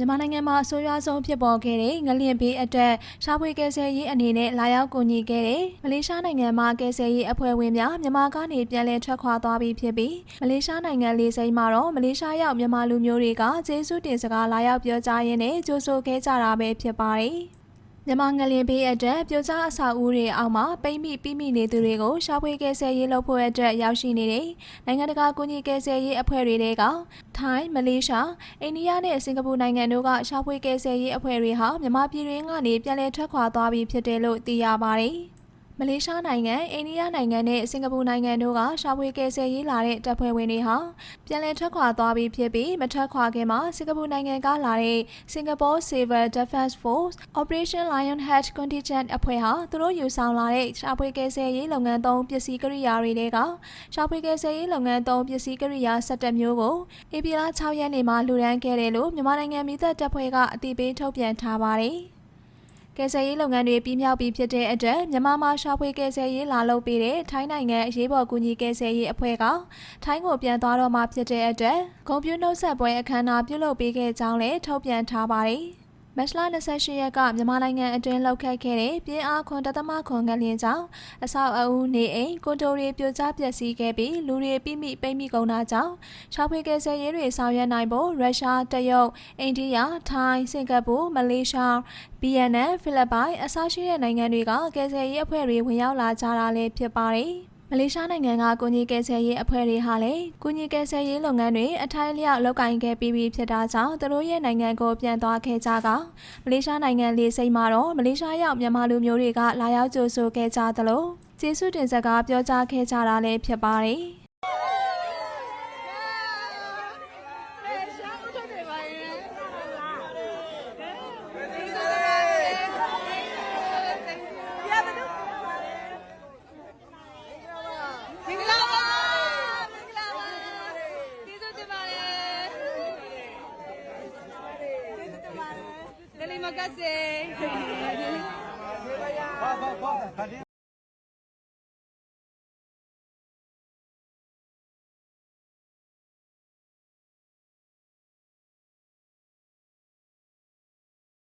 မြန်မာနိုင်ငံမှာအဆိုးရွားဆုံးဖြစ်ပေါ်ခဲ့တဲ့ငလျင်ဘေးအတွက်ရှားပွေကယ်ဆယ်ရေးအနေနဲ့လာရောက်ကူညီခဲ့တဲ့မလေးရှားနိုင်ငံမှာကယ်ဆယ်ရေးအဖွဲ့ဝင်များမြန်မာကနေပြန်လည်ထွက်ခွာသွားပြီးဖြစ်ပြီးမလေးရှားနိုင်ငံလေးစိမ်းမှာတော့မလေးရှားရောက်မြန်မာလူမျိုးတွေကကျေးဇူးတင်စကားလာရောက်ပြောကြားရင်းနဲ့ကြိုဆိုခဲ့ကြတာပဲဖြစ်ပါတယ်။ မြန်မာငလင်ဘေးအတွက်ပြိုကျအဆောက်အဦတွေအောက်မှာပိတ်မိပြီးမိနေသူတွေကိုရှာဖွေကယ်ဆယ်ရေးလုပ်ဖို့အတွက်ရောက်ရှိနေတဲ့နိုင်ငံတကာကူညီကယ်ဆယ်ရေးအဖွဲ့တွေတဲကထိုင်းမလေးရှားအိန္ဒိယနဲ့စင်ကာပူနိုင်ငံတို့ကရှာဖွေကယ်ဆယ်ရေးအဖွဲ့တွေဟာမြန်မာပြည်တွင်းကနေပြန်လည်ထွက်ခွာသွားပြီးဖြစ်တယ်လို့သိရပါတယ်။ မလေးရှားနိုင်ငံ၊အိန္ဒိယနိုင်ငံနဲ့စင်ကာပူနိုင်ငံတို့ကရှာဖွေကယ်ဆယ်ရေးလာတဲ့တပ်ဖွဲ့ဝင်တွေဟာပြန်လည်ထွက်ခွာသွားပြီးဖြစ်ပြီးမထွက်ခွာခင်မှာစင်ကာပူနိုင်ငံကလာတဲ့ Singapore Civil Defence Force Operation Lionheart Contingent အဖွဲ့ဟာသူတို့ယူဆောင်လာတဲ့ရှာဖွေကယ်ဆယ်ရေးလုပ်ငန်းသုံးပစ္စည်းကိရိယာတွေတဲကရှာဖွေကယ်ဆယ်ရေးလုပ်ငန်းသုံးပစ္စည်းကိရိယာ17မျိုးကိုဧပြီလ6ရက်နေ့မှာလှူဒန်းခဲ့တယ်လို့မြန်မာနိုင်ငံပြည်သက်တပ်ဖွဲ့ကအတည်ပြုထုတ်ပြန်ထားပါတယ်။ ကယ်ဆယ်ရေးလုပ်ငန်းတွေပြီးမြောက်ပြီးဖြစ်တဲ့အတွက်မြန်မာမှာရှာဖွေကယ်ဆယ်ရေးလာလုပ်ပေးတဲ့ထိုင်းနိုင်ငံအရေးပေါ်ကူညီကယ်ဆယ်ရေးအဖွဲ့ကထိုင်းကိုပြန်သွားတော့မှဖြစ်တဲ့အတွက်ဂုံပြူးနှုတ်ဆက်ပွဲအခမ်းအနားပြုလုပ်ပေးခဲ့ကြောင်းလည်းထုတ်ပြန်ထားပါတယ်။ မတ်လ28ရက်ကမြန်မာနိုင်ငံအတွင်းလောက်ခတ်ခဲ့တဲ့ပြင်းအားခွန်တသမခွန်ငလျင်ကြောင့်အဆောက်အဦနေအိမ်ကွန်ဒိုတွေပြိုကျပျက်စီးခဲ့ပြီးလူတွေပြိမိပိတ်မိကုန်တာကြောင့်ရှာဖွေကယ်ဆယ်ရေးတွေဆောင်ရွက်နိုင်ဖို့ရုရှားတရုတ်အိန္ဒိယထိုင်းစင်ကာပူမလေးရှား BNN ဖိလစ်ပိုင်အစရှိတဲ့နိုင်ငံတွေကကယ်ဆယ်ရေးအဖွဲ့တွေဝင်ရောက်လာကြတာလည်းဖြစ်ပါတယ်။ မလေးရှားနိုင်ငံကကုညီကယ်ဆယ်ရေးအဖွဲ့တွေဟာလည်းကုညီကယ်ဆယ်ရေးလုပ်ငန်းတွေအထိုက်အလျောက်လုပ်ကိုင်ခဲ့ပြီးပြီဖြစ်တာကြောင့်သူတို့ရဲ့နိုင်ငံကိုပြန်သွားခဲ့ကြကမလေးရှားနိုင်ငံလေးစိတ်မှာတော့မလေးရှားရောက်မြန်မာလူမျိုးတွေကလာရောက်ကြိုဆိုခဲ့ကြသလိုကျေးဇူးတင်စကားပြောကြားခဲ့ကြတာလည်းဖြစ်ပါတယ်။ 高兴，谢好。来呀，快点。